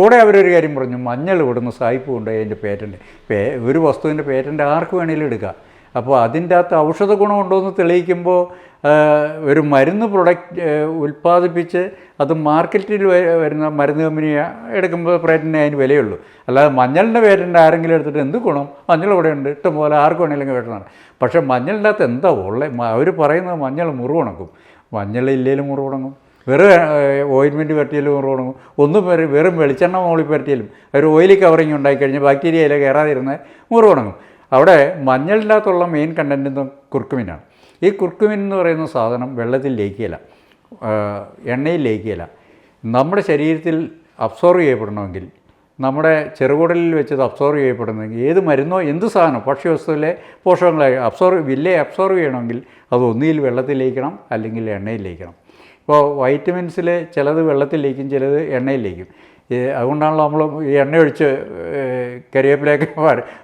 കൂടെ അവരൊരു കാര്യം പറഞ്ഞു. മഞ്ഞൾ ഇവിടുന്ന് സായിപ്പ് കൊണ്ടുപോയി അതിന്റെ പേറ്റന്റ് പേ ഒരു വസ്തുവിന്റെ പേറ്റന്റ് ആർക്ക് വേണമെങ്കിലും എടുക്കാം. അപ്പോൾ അതിന്റെ അകത്ത് ഔഷധ ഗുണമുണ്ടോ എന്ന് തെളിയിക്കുമ്പോൾ ഒരു മരുന്ന് പ്രൊഡക്റ്റ് ഉൽപ്പാദിപ്പിച്ച് അത് മാർക്കറ്റിൽ വരുന്ന മരുന്ന് കമ്പനി എടുക്കുമ്പോൾ പേറ്റന്റിന് അതിന് വിലയുള്ളൂ. അല്ലാതെ മഞ്ഞളിന്റെ പേരിന്റെ ആരെങ്കിലും എടുത്തിട്ട് എന്ത് ഗുണം? മഞ്ഞൾ ഇവിടെ ഉണ്ട് ഇഷ്ടം പോലെ ആർക്കും വേണമെങ്കിലും പേറ്റനാണ് പക്ഷേ മഞ്ഞളിന്റെ അകത്ത് എന്താ ഉള്ളത് അവർ പറയുന്നത് മഞ്ഞൾ മുറിവുണക്കും മഞ്ഞൾ ഇല്ലേലും മുറിവുണങ്ങും വെറും ഓയിൻമെന്റ് പരട്ടിയാലും മുറിവുണങ്ങും ഒന്നും വെറും വെറും വെളിച്ചെണ്ണ മോളി പരട്ടിയാലും ഒരു ഓയിലി കവറിങ് ഉണ്ടായിക്കഴിഞ്ഞാൽ കഴിഞ്ഞാൽ അതിൽ കയറാതിരുന്ന് മുറിവുണങ്ങും അവിടെ മഞ്ഞളിന്റെ അകത്തുള്ള മെയിൻ കണ്ടന്റ് കുർക്കുമിനാണ് ഈ കുർക്കുമിൻ എന്ന് പറയുന്ന സാധനം വെള്ളത്തിൽ ലയിക്കുകയില്ല എണ്ണയിൽ ലയിക്കുകയില്ല. നമ്മുടെ ശരീരത്തിൽ അബ്സോർവ് ചെയ്യപ്പെടണമെങ്കിൽ നമ്മുടെ ചെറുകുടലിൽ വെച്ചത് അബ്സോർവ് ചെയ്യപ്പെടുന്നെങ്കിൽ ഏത് മരുന്നോ എന്ത് സാധനം ഭക്ഷ്യവസ്തുവിലെ പോഷകങ്ങളെ അബ്സോർവ് വില്ലേ അബ്സോർവ് ചെയ്യണമെങ്കിൽ അത് ഒന്നിയിൽ വെള്ളത്തിൽ ലയിക്കണം അല്ലെങ്കിൽ എണ്ണയിൽ ലയിക്കണം. ഇപ്പോൾ വൈറ്റമിൻസിൽ ചിലത് വെള്ളത്തിൽ ലയിക്കും ചിലത് എണ്ണയിൽ ലയിക്കും. അതുകൊണ്ടാണല്ലോ നമ്മൾ ഈ എണ്ണ ഒഴിച്ച് കരിവേപ്പിലേക്ക്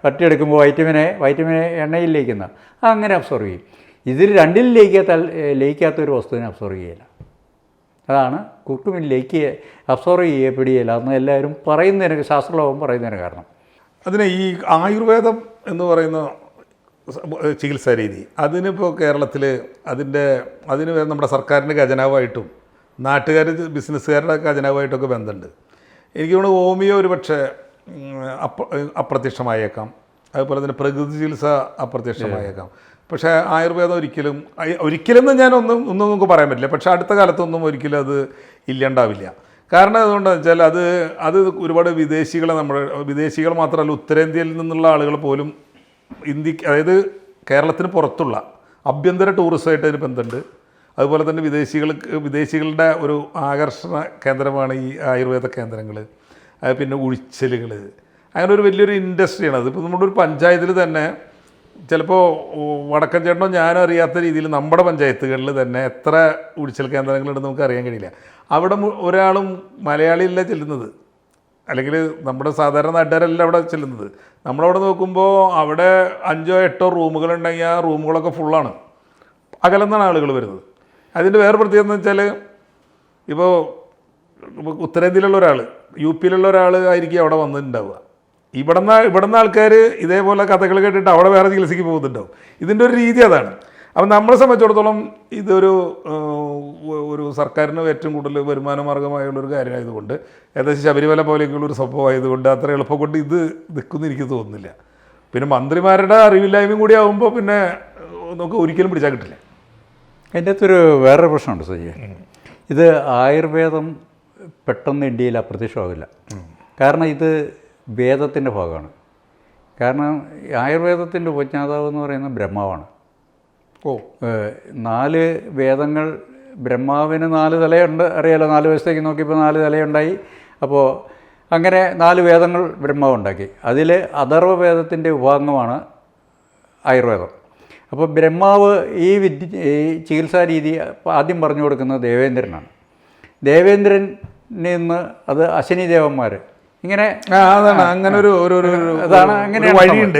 വറ്റിയെടുക്കുമ്പോൾ വൈറ്റമിനെ വൈറ്റമിനെ എണ്ണയിൽ ലയിക്കുന്ന അങ്ങനെ അബ്സോർവ് ചെയ്യും. ഇതിൽ രണ്ടിൽ ലയിക്കാത്ത ലയിക്കാത്ത ഒരു വസ്തുവിനെ അബ്സോർവ് ചെയ്യില്ല അതാണ് കുട്ടുമിൽ ലയിക്കുക അബ്സോർവ് ചെയ്യപ്പെടുകയില്ല എന്ന് എല്ലാവരും പറയുന്നതിന് ശാസ്ത്രലോകം പറയുന്നതിന് കാരണം. അതിന് ഈ ആയുർവേദം എന്ന് പറയുന്ന ചികിത്സാ രീതി അതിനിപ്പോൾ കേരളത്തിൽ അതിന്റെ അതിന് നമ്മുടെ സർക്കാരിന്റെ ഖജനാവായിട്ടും നാട്ടുകാർ ബിസിനസ്സുകാരുടെ ഖജനാവായിട്ടൊക്കെ ബന്ധമുണ്ട് എനിക്ക് തോന്നുന്നു ഹോമിയോ ഒരു പക്ഷേ അപ്ര അപ്രത്യക്ഷമായേക്കാം. അതുപോലെ തന്നെ പ്രകൃതി ചികിത്സ അപ്രത്യക്ഷമായേക്കാം. പക്ഷേ ആയുർവേദം ഒരിക്കലും ഒരിക്കലും ഞാൻ ഒന്നും ഒന്നും നമുക്ക് പറയാൻ പറ്റില്ല. പക്ഷേ അടുത്ത കാലത്തൊന്നും ഒരിക്കലും അത് ഇല്ലാണ്ടാവില്ല. കാരണം എന്തുകൊണ്ടെന്ന് വെച്ചാൽ അത് അത് ഒരുപാട് വിദേശികളെ നമ്മുടെ വിദേശികൾ മാത്രമല്ല ഉത്തരേന്ത്യയിൽ നിന്നുള്ള ആളുകൾ പോലും ഇന്ത്യയ്ക്ക് അതായത് കേരളത്തിന് പുറത്തുള്ള ആഭ്യന്തര ടൂറിസമായിട്ട് അതിന് ബന്ധമുണ്ട്. അതുപോലെ തന്നെ വിദേശികൾക്ക് വിദേശികളുടെ ഒരു ആകർഷണ കേന്ദ്രമാണ് ഈ ആയുർവേദ കേന്ദ്രങ്ങൾ. പിന്നെ ഉഴിച്ചലുകൾ. അങ്ങനെ ഒരു വലിയൊരു ഇൻഡസ്ട്രിയാണ്. അത് ഇപ്പോൾ നമ്മുടെ ഒരു പഞ്ചായത്തിൽ തന്നെ ചിലപ്പോൾ വടക്കൻ ചേട്ടനോ ഞാനോ അറിയാത്ത രീതിയിൽ നമ്മുടെ പഞ്ചായത്തുകളിൽ തന്നെ എത്ര ഉഴിച്ചൽ കേന്ദ്രങ്ങളുണ്ടെന്ന് നമുക്ക് അറിയാൻ കഴിയില്ല. അവിടെ ഒരാളും മലയാളിയല്ല ചെല്ലുന്നത്. അല്ലെങ്കിൽ നമ്മുടെ സാധാരണ നാട്ടുകാരല്ല അവിടെ ചെല്ലുന്നത്. നമ്മളവിടെ നോക്കുമ്പോൾ അവിടെ അഞ്ചോ എട്ടോ റൂമുകളുണ്ടെങ്കിൽ ആ റൂമുകളൊക്കെ ഫുള്ളാണ്. അകലെന്നാണ് ആളുകൾ വരുന്നത്. അതിന്റെ വേറെ പ്രത്യേകത എന്ന് വെച്ചാൽ ഇപ്പോൾ ഉത്തരേന്ത്യയിലുള്ള ഒരാൾ യു പിയിലുള്ള ഒരാൾ ആയിരിക്കും അവിടെ വന്നിട്ടുണ്ടാവുക. ഇവിടുന്ന് ഇവിടുന്ന് ആൾക്കാർ ഇതേപോലെ കഥകൾ കേട്ടിട്ട് അവിടെ വേറെ ചികിത്സയ്ക്ക് പോകുന്നുണ്ടാവും. ഇതിന്റെ ഒരു രീതി അതാണ്. അപ്പം നമ്മളെ സംബന്ധിച്ചിടത്തോളം ഇതൊരു ഒരു സർക്കാരിന് ഏറ്റവും കൂടുതൽ വരുമാന മാർഗമായുള്ളൊരു കാര്യമായതുകൊണ്ട് ഏകദേശം ശബരിമല പോലെയൊക്കെയുള്ള ഒരു സ്വഭാവമായതുകൊണ്ട് അത്ര എളുപ്പം കൊണ്ട് ഇത് നിൽക്കുമെന്ന് എനിക്ക് തോന്നുന്നില്ല. പിന്നെ മന്ത്രിമാരുടെ അറിവില്ലായ്മയും കൂടി ആകുമ്പോൾ പിന്നെ നമുക്ക് ഒരിക്കലും പിടിച്ചാൽ കിട്ടില്ല. എന്റെ അകത്തൊരു വേറൊരു പ്രശ്നമുണ്ട് സജി ഇത് ആയുർവേദം പെട്ടെന്ന് ഇന്ത്യയിൽ അപ്രത്യക്ഷമാവില്ല. കാരണം ഇത് വേദത്തിന്റെ ഭാഗമാണ്. കാരണം ആയുർവേദത്തിന്റെ ഉപജ്ഞാതാവ് എന്ന് പറയുന്നത് ബ്രഹ്മാവാണ്. ഓ. നാല് വേദങ്ങൾ ബ്രഹ്മാവിന് നാല് തലയുണ്ട്. അറിയാലോ നാല് വശത്തേക്ക് നോക്കിയപ്പോൾ നാല് തലയുണ്ടായി. അപ്പോൾ അങ്ങനെ നാല് വേദങ്ങൾ ബ്രഹ്മാവ് ഉണ്ടാക്കി. അതിൽ അഥർവ വേദത്തിന്റെ വിഭാഗമാണ് ആയുർവേദം. അപ്പോൾ ബ്രഹ്മാവ് ഈ വിദ്യ ഈ ചികിത്സാ രീതി ആദ്യം പറഞ്ഞു കൊടുക്കുന്നത് ദേവേന്ദ്രനാണ്. ദേവേന്ദ്രനിൽ നിന്ന് അത് അശ്വനി ദേവന്മാർ ഇങ്ങനെ അതാണ്. അങ്ങനെ ഒരു അതാണ്. അങ്ങനെ വഴിയുണ്ട്.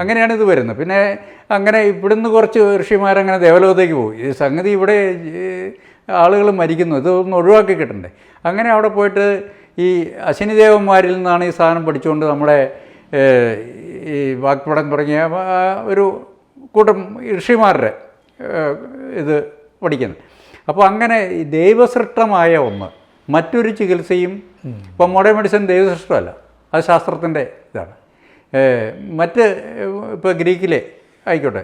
അങ്ങനെയാണ് ഇത് വരുന്നത്. പിന്നെ അങ്ങനെ ഇവിടുന്ന് കുറച്ച് ഋഷിമാരങ്ങനെ ദേവലോകത്തേക്ക് പോയി. ഈ സംഗതി ഇവിടെ ആളുകൾ മരിക്കുന്നു. ഇതൊന്ന് ഒഴിവാക്കി കിട്ടണ്ടേ അങ്ങനെ അവിടെ പോയിട്ട് ഈ അശ്വിനി ദേവന്മാരിൽ നിന്നാണ് ഈ സാധനം പഠിച്ചുകൊണ്ട് നമ്മുടെ ഈ വാക്പടം തുടങ്ങിയ ഒരു കൂട്ടം ഋഷിമാരുടെ ഇത് പഠിക്കുന്നത്. അപ്പോൾ അങ്ങനെ ദൈവസൃഷ്ടമായ ഒന്ന് മറ്റൊരു ചികിത്സയും ഇപ്പം മോഡേൺ മെഡിസിൻ ദൈവസൃഷ്ടമല്ല അത് ശാസ്ത്രത്തിന്റെ ഇതാണ്. മറ്റ് ഇപ്പോൾ ഗ്രീക്കിലെ ആയിക്കോട്ടെ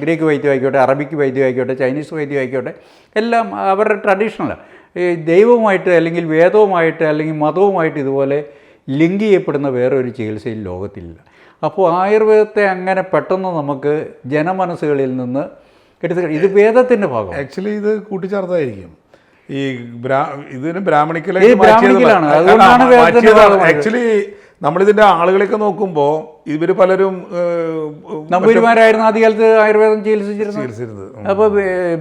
ഗ്രീക്ക് വൈദ്യം ആയിക്കോട്ടെ അറബിക്ക് വൈദ്യം ആയിക്കോട്ടെ ചൈനീസ് വൈദ്യം ആയിക്കോട്ടെ എല്ലാം അവരുടെ ട്രഡീഷണലാണ് ഈ ദൈവവുമായിട്ട് അല്ലെങ്കിൽ വേദവുമായിട്ട് അല്ലെങ്കിൽ മതവുമായിട്ട് ഇതുപോലെ ലിങ്ക് ചെയ്യപ്പെടുന്ന വേറൊരു ചികിത്സയും ചികിത്സയിൽ ലോകത്തിലില്ല. അപ്പോൾ ആയുർവേദത്തെ അങ്ങനെ പെട്ടെന്ന് നമുക്ക് ജനമനസ്സുകളിൽ നിന്ന് എടുത്ത് ഇത് വേദത്തിന്റെ ഭാഗം ആക്ച്വലി ഇത് കൂട്ടിച്ചേർത്തായിരിക്കും. ഈ ബ്രാ ഇതിന് ബ്രാഹ്മണിക്കലേക്ക്. ആക്ച്വലി നമ്മളിതിന്റെ ആളുകളെയൊക്കെ നോക്കുമ്പോൾ ഇവർ പലരും നമ്പൂരിമാരായിരുന്നു ആദ്യകാലത്ത് ആയുർവേദം ചികിത്സിച്ചിരുന്നത്. അപ്പൊ അപ്പോൾ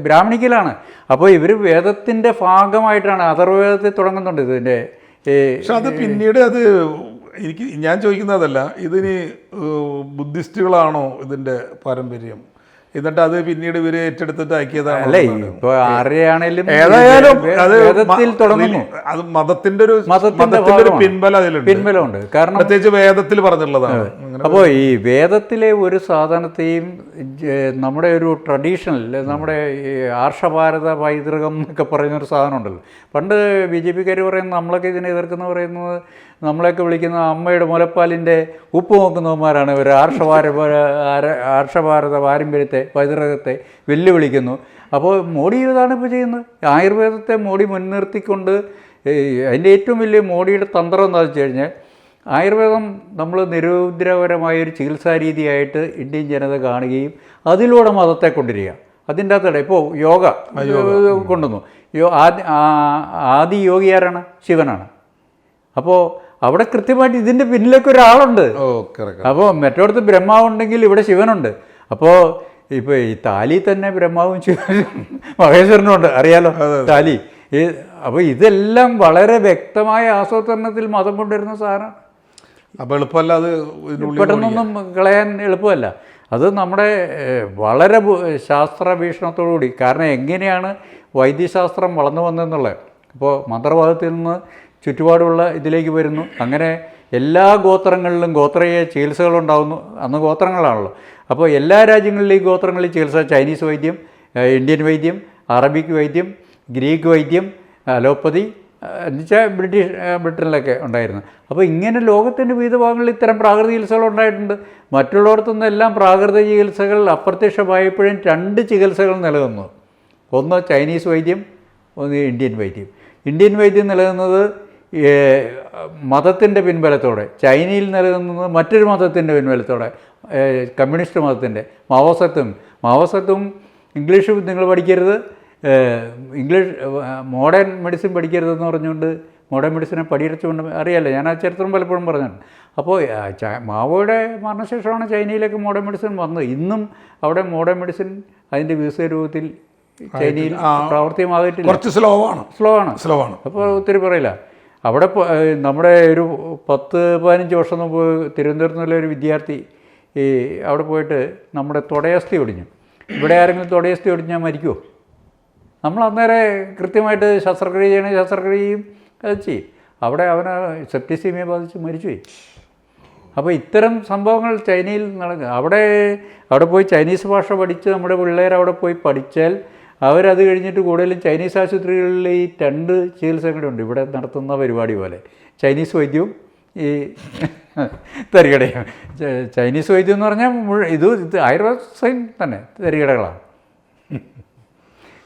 ബ്രാഹ്മണിക്കലാണ്. അപ്പോൾ ഇവർ വേദത്തിന്റെ ഭാഗമായിട്ടാണ് അഥർവേദത്തിൽ തുടങ്ങുന്നുണ്ട് ഇതിന്റെ പക്ഷെ അത് പിന്നീട് അത് എനിക്ക് ഞാൻ ചോദിക്കുന്നതല്ല ഇതിന് ബുദ്ധിസ്റ്റുകളാണോ ഇതിന്റെ പാരമ്പര്യം? എന്നിട്ട് അത് പിന്നീട് ഇവർ ഏറ്റെടുത്തിട്ട് ആക്കിയതാണ് അല്ലേ ഇപ്പൊ ആരെയാണേലും ഏതായാലും അത് വേദത്തിൽ തുടങ്ങുന്നു. അത് മതത്തിന്റെ ഒരു മതത്തിന്റെ ഒരു പിൻബല അതിലുണ്ട്. പിൻബലമുണ്ട്. കാരണം പ്രത്യേകിച്ച് വേദത്തിൽ പറഞ്ഞിട്ടുള്ളതാണ്. അപ്പോൾ ഈ വേദത്തിലെ ഒരു സാധനത്തെയും നമ്മുടെ ഒരു ട്രഡീഷണൽ നമ്മുടെ ഈ ആർഷഭാരത പൈതൃകം എന്നൊക്കെ പറയുന്ന ഒരു സാധനം ഉണ്ടല്ലോ പണ്ട് ബി ജെ പിക്കാർ പറയുന്നത് നമ്മളൊക്കെ ഇതിനെ എതിർക്കുന്ന പറയുന്നത് നമ്മളെയൊക്കെ വിളിക്കുന്ന അമ്മയുടെ മുലപ്പാലിന്റെ ഉപ്പ് നോക്കുന്നവന്മാരാണ് ഇവർ. ആർഷഭാര ആർഷഭാരത പാരമ്പര്യത്തെ പൈതൃകത്തെ വെല്ലുവിളിക്കുന്നു. അപ്പോൾ മോഡി ഇതാണ് ഇപ്പോൾ ചെയ്യുന്നത്. ആയുർവേദത്തെ മോഡി മുൻനിർത്തിക്കൊണ്ട് അതിന്റെ ഏറ്റവും വലിയ മോഡിയുടെ തന്ത്രം എന്താണെന്ന് വെച്ച് കഴിഞ്ഞാൽ ആയുർവേദം നമ്മൾ നിരുദ്രപരമായൊരു ചികിത്സാ രീതിയായിട്ട് ഇന്ത്യൻ ജനത കാണുകയും അതിലൂടെ മതത്തെ കൊണ്ടുവരിക. അതിന്റെ അകത്തടെ ഇപ്പോൾ യോഗ കൊണ്ടുവന്നു. യോ ആദി യോഗി ആരാണ്? ശിവനാണ്. അപ്പോൾ അവിടെ കൃത്യമായിട്ട് ഇതിന്റെ പിന്നിലേക്ക് ഒരാളുണ്ട്. അപ്പോൾ മറ്റോടത്ത് ബ്രഹ്മാവുണ്ടെങ്കിൽ ഇവിടെ ശിവനുണ്ട്. അപ്പോൾ ഇപ്പോൾ ഈ താലി തന്നെ ബ്രഹ്മാവും ശിവനും മഹേശ്വരനും ഉണ്ട് അറിയാലോ താലി. ഈ അപ്പോൾ ഇതെല്ലാം വളരെ വ്യക്തമായ ആസൂത്രണത്തിൽ മതം കൊണ്ടുവരുന്ന സാധനം അപ്പോൾ എളുപ്പമല്ല അത് പെട്ടെന്നൊന്നും കളയാൻ എളുപ്പമല്ല. അത് നമ്മുടെ വളരെ ശാസ്ത്ര വീക്ഷണത്തോടുകൂടി കാരണം എങ്ങനെയാണ് വൈദ്യശാസ്ത്രം വളർന്നു വന്നതെന്നുള്ളത്. ഇപ്പോൾ മന്ത്രവാദത്തിൽ നിന്ന് ചുറ്റുപാടുള്ള ഇതിലേക്ക് വരുന്നു. അങ്ങനെ എല്ലാ ഗോത്രങ്ങളിലും ഗോത്രീയ ചികിത്സകളുണ്ടാകുന്നു അന്ന് ഗോത്രങ്ങളാണല്ലോ. അപ്പോൾ എല്ലാ രാജ്യങ്ങളിലും ഈ ഗോത്രങ്ങളിൽ ചികിത്സ ചൈനീസ് വൈദ്യം ഇന്ത്യൻ വൈദ്യം അറബിക് വൈദ്യം ഗ്രീക്ക് വൈദ്യം അലോപ്പതി എന്നുവെച്ചാൽ ബ്രിട്ടീഷ് ബ്രിട്ടനിലൊക്കെ ഉണ്ടായിരുന്നു. അപ്പോൾ ഇങ്ങനെ ലോകത്തിന്റെ വിവിധ ഭാഗങ്ങളിൽ ഇത്തരം പ്രാകൃത ചികിത്സകൾ ഉണ്ടായിട്ടുണ്ട്. മറ്റുള്ളിടത്തുനിന്ന് എല്ലാം പ്രാകൃത ചികിത്സകൾ അപ്രത്യക്ഷമായപ്പോഴും രണ്ട് ചികിത്സകൾ നിലനിന്നു. ഒന്ന് ചൈനീസ് വൈദ്യം ഒന്ന് ഇന്ത്യൻ വൈദ്യം. ഇന്ത്യൻ വൈദ്യം നിലനിന്നത് മതത്തിന്റെ പിൻബലത്തോടെ ചൈനയിൽ നിലനിന്നത് മറ്റൊരു മതത്തിന്റെ പിൻബലത്തോടെ കമ്മ്യൂണിസ്റ്റ് മതത്തിന്റെ മാവോസത്വം മാവോസത്വം ഇംഗ്ലീഷ് നിങ്ങൾ പഠിക്കരുത്. ഇംഗ്ലീഷ് മോഡേൺ മെഡിസിൻ പഠിക്കരുതെന്ന് പറഞ്ഞുകൊണ്ട് മോഡേൺ മെഡിസിനെ പടിയിറച്ചുകൊണ്ട് അറിയാലോ ഞാൻ ആ ചരിത്രം പലപ്പോഴും പറഞ്ഞിട്ടുണ്ട്. അപ്പോൾ മാവോയുടെ മരണശേഷമാണ് ചൈനയിലേക്ക് മോഡേൺ മെഡിസിൻ വന്നത്. ഇന്നും അവിടെ മോഡേൺ മെഡിസിൻ അതിന്റെ വിവിധ രൂപത്തിൽ ചൈനയിൽ ആ. കുറച്ച് സ്ലോ ആണ്. സ്ലോ ആണ്. സ്ലോ ആണ്. അപ്പോൾ ഒത്തിരി പറയില്ല. അവിടെ നമ്മുടെ ഒരു പത്ത് പതിനഞ്ച് വർഷം മുമ്പ് തിരുവനന്തപുരത്ത് നിന്നുള്ള ഒരു വിദ്യാർത്ഥി ഈ അവിടെ പോയിട്ട് നമ്മുടെ തുടയസ്ഥി ഒടിഞ്ഞു. ഇവിടെ ആരെങ്കിലും തുടയസ്ഥി ഒടിഞ്ഞാൽ മരിക്കുമോ നമ്മൾ അന്നേരം കൃത്യമായിട്ട് ശസ്ത്രക്രിയ ചെയ്യണ ശസ്ത്രക്രിയയും അത് ചെയ്യും. അവിടെ അവന് സെപ്റ്റിസീമിയ ബാധിച്ച് മരിച്ചുപോയി അപ്പോൾ ഇത്തരം സംഭവങ്ങൾ ചൈനയിൽ നടക്കുക അവിടെ അവിടെ പോയി ചൈനീസ് ഭാഷ പഠിച്ച് നമ്മുടെ പിള്ളേർ അവിടെ പോയി പഠിച്ചാൽ അവരത് കഴിഞ്ഞിട്ട് കൂടുതലും ചൈനീസ് ആശുപത്രികളിൽ ഈ രണ്ട് ചികിത്സ കൂടെ ഉണ്ട്. ഇവിടെ നടത്തുന്ന പരിപാടി പോലെ. ചൈനീസ് വൈദ്യവും ഈ തരികടയും. ചൈനീസ് വൈദ്യം എന്ന് പറഞ്ഞാൽ ഇത് ഇത് ആയുർവേദ സൈൻ തന്നെ തരികടകളാണ്.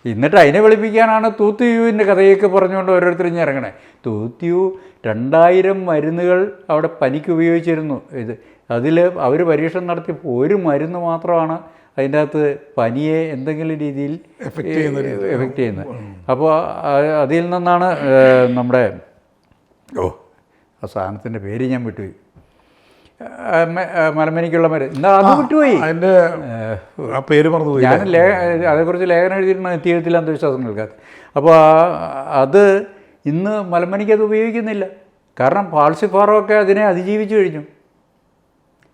എന്നിട്ട് അതിനെ വെളുപ്പിക്കാനാണ് തൂത്തിയുവിന്റെ കഥയൊക്കെ പറഞ്ഞുകൊണ്ട് ഓരോരുത്തരും ഞാൻ ഇറങ്ങണേ. തൂത്തിയു രണ്ടായിരം മരുന്നുകൾ അവിടെ പനിക്ക് ഉപയോഗിച്ചിരുന്നു. ഇത് അതിൽ അവർ പരീക്ഷണം നടത്തിയപ്പോൾ ഒരു മരുന്ന് മാത്രമാണ് അതിന്റെ അകത്ത് പനിയെ എന്തെങ്കിലും രീതിയിൽ എഫക്റ്റ് ചെയ്യുന്നത്. അപ്പോൾ അതിൽ നിന്നാണ് നമ്മുടെ ഓ. ആ സാധനത്തിന്റെ പേര് ഞാൻ വിട്ടുപോയി. ആ, മരം ആ, മരുന്ന് എന്നാ അത് വിട്ടുപോയി. അതിന്റെ ആ പേര് മറന്നുപോയി ഞാൻ ലേ അതേക്കുറിച്ച് ലേഖനം എഴുതിയിട്ടുണ്ട് തീരത്തില്ല അന്ധവിശ്വാസം കേൾക്കാത്ത അപ്പോൾ അത് ഇന്ന് മലമനിക്ക് അത് ഉപയോഗിക്കുന്നില്ല. കാരണം പാൾസിഫാറൊക്കെ അതിനെ അതിജീവിച്ചു കഴിഞ്ഞു.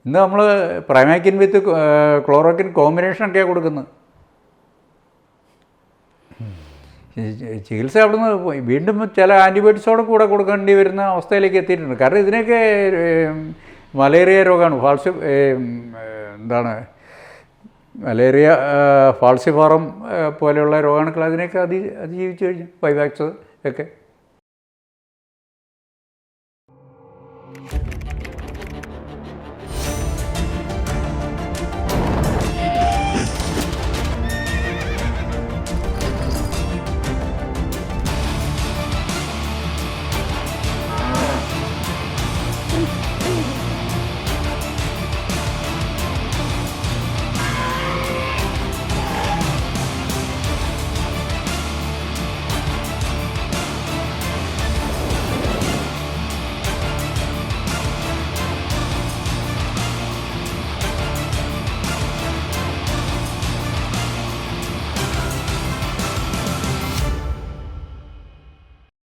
ഇന്ന് നമ്മൾ പ്രൈമാക്കിൻ വിത്ത് ക്ലോറോക്കിൻ കോമ്പിനേഷനൊക്കെയാണ് കൊടുക്കുന്നത്. ചികിത്സ അവിടുന്ന്. വീണ്ടും ചില ആന്റിബയോട്ടിക്സോടെ കൂടെ കൊടുക്കേണ്ടി വരുന്ന അവസ്ഥയിലേക്ക് എത്തിയിട്ടുണ്ട്. കാരണം ഇതിനൊക്കെ മലേറിയ രോഗമാണ് ഫാൾസി എന്താണ്? മലേറിയ ഫാൾസിഫാറം പോലെയുള്ള രോഗാണുക്കൾ അതിനെയൊക്കെ അതി അതിജീവിച്ചു കഴിഞ്ഞു. വൈവാക്സ് ഒക്കെ.